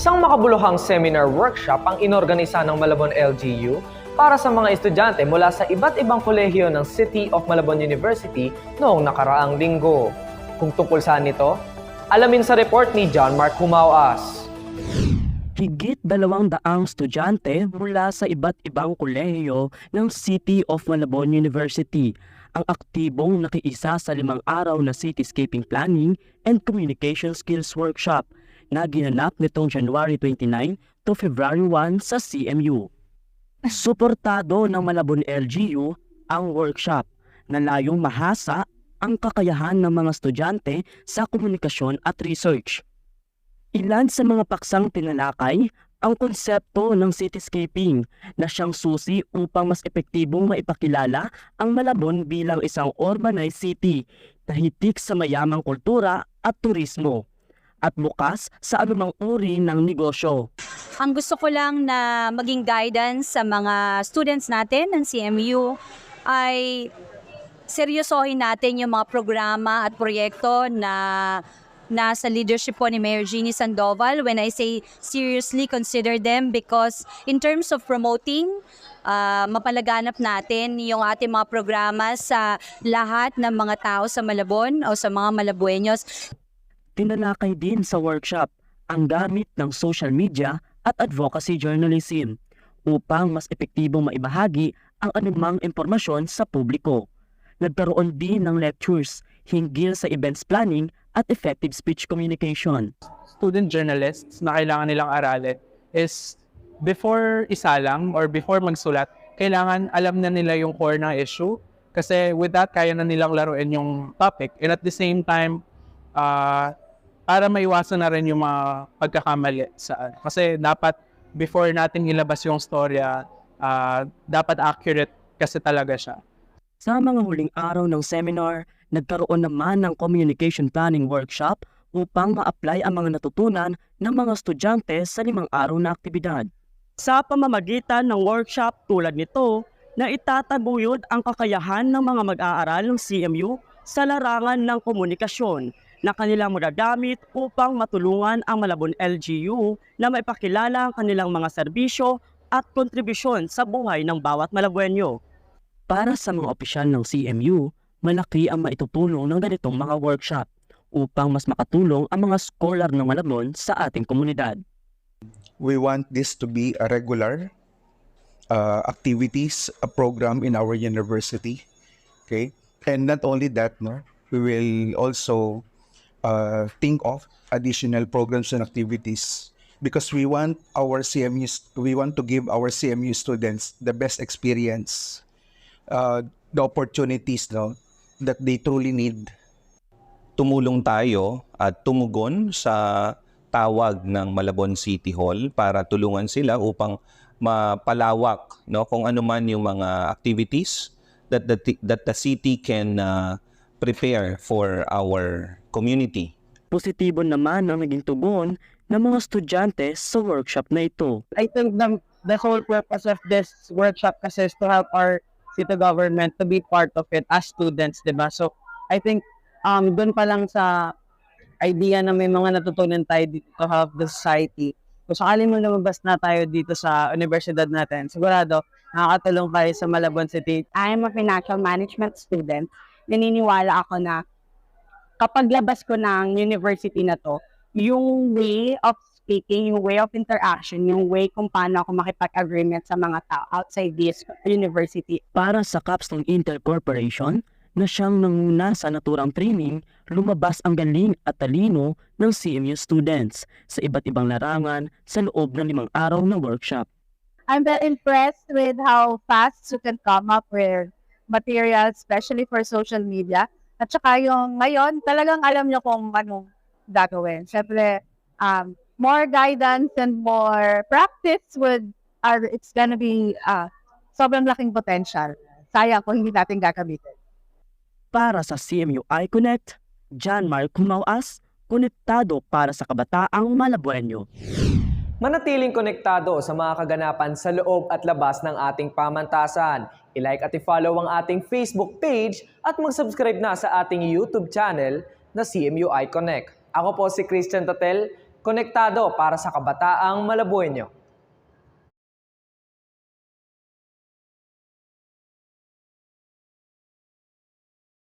Isang makabuluhang seminar workshop ang inorganisa ng Malabon LGU para sa mga estudyante mula sa iba't ibang kolehiyo ng City of Malabon University noong nakaraang linggo. Kung tungkol saan ito, alamin sa report ni John Mark Humauas. Higit dalawang daang estudyante mula sa iba't ibang kolehiyo ng City of Malabon University ang aktibong nakiisa sa limang araw na Cityscaping Planning and Communication Skills Workshop na ginanap nitong January 29 to February 1 sa CMU. Suportado ng Malabon LGU ang workshop na layong mahasa ang kakayahan ng mga estudyante sa komunikasyon at research. Ilan sa mga paksang tinalakay ang konsepto ng cityscaping na siyang susi upang mas epektibong maipakilala ang Malabon bilang isang urbanized city na hitik sa mayamang kultura at turismo at bukas sa anumang uri ng negosyo. Ang gusto ko lang na maging guidance sa mga students natin ng CMU ay seryosohin natin yung mga programa at proyekto na nasa leadership po ni Mayor Jeannie Sandoval. When I say seriously, consider them because in terms of promoting, ah, mapalaganap natin yung ating mga programa sa lahat ng mga tao sa Malabon o sa mga Malabueños. Tinalakay din sa workshop ang gamit ng social media at advocacy journalism upang mas epektibong maibahagi ang anumang impormasyon sa publiko. Nagkaroon din ng lectures hinggil sa events planning at effective speech communication. student journalists na kailangan nilang aralin is before isalang or before magsulat, kailangan alam na nila yung core ng issue. Kasi with that, kaya na nilang laruin yung topic. And at the same time, ah, para maiwasan na rin yung mga pagkakamali. Sa, kasi dapat, before natin ilabas yung storya, ah, dapat accurate kasi talaga siya. Sa mga huling araw ng seminar, nagkaroon naman ng communication planning workshop upang ma-apply ang mga natutunan ng mga estudyante sa limang araw na aktibidad. Sa pamamagitan ng workshop tulad nito, na itataguyod ang kakayahan ng mga mag-aaral ng CMU sa larangan ng komunikasyon na kanilang magagamit upang matulungan ang Malabon LGU na maipakilala ang kanilang mga serbisyo at kontribusyon sa buhay ng bawat Malabuenyo. Para sa mga opisyal ng CMU, malaki ang maitutulong ng ganitong mga workshop upang mas makatulong ang mga scholar ng Malabon sa ating komunidad. we want this to be a regular uh, activities, a program in our university. Okay, and not only that, no, we will also uh, think of additional programs and activities because we want our CMU, we want to give our CMU students the best experience, uh, the opportunities, no, that they truly need. tumulong tayo at tumugon sa tawag ng Malabon City Hall para tulungan sila upang mapalawak no kung ano man yung mga activities that the that the city can uh, prepare for our community. Positibo naman ang naging tugon ng mga estudyante sa workshop na ito. I think the the whole purpose of this workshop kasi is to help our city government to be part of it as students, 'di ba? So I think um doon pa lang sa idea na may mga natutunan tayo dito to help the society. Kung sakali mo lumabas na tayo dito sa universidad natin, sigurado nakakatulong tayo sa Malabon City. I am a financial management student. Naniniwala ako na kapag labas ko ng university na to, yung way of speaking, yung way of interaction, yung way kung paano ako makipag-agreement sa mga tao outside this university, Para sa Capstone Intel Corporation, na siyang nanguna sa naturang training, lumabas ang galing at talino ng CMU students sa iba't ibang larangan sa loob ng limang araw na workshop. I'm very impressed with how fast you can come up with materials, especially for social media. At saka yung ngayon, talagang alam nyo kung anong gagawin. Siyempre, um, more guidance and more practice would, are, it's gonna be uh, sobrang laking potential. Sayang kung hindi natin gagamitin. Para sa CMU iConnect, John Mark Humauas, konektado para sa kabataang Malabuenyo. Manatiling konektado sa mga kaganapan sa loob at labas ng ating pamantasan. I-like at i-follow ang ating Facebook page at mag-subscribe na sa ating YouTube channel na CMU iConnect. Ako po si Christian Tatel. Konektado para sa kabataang Malabueño.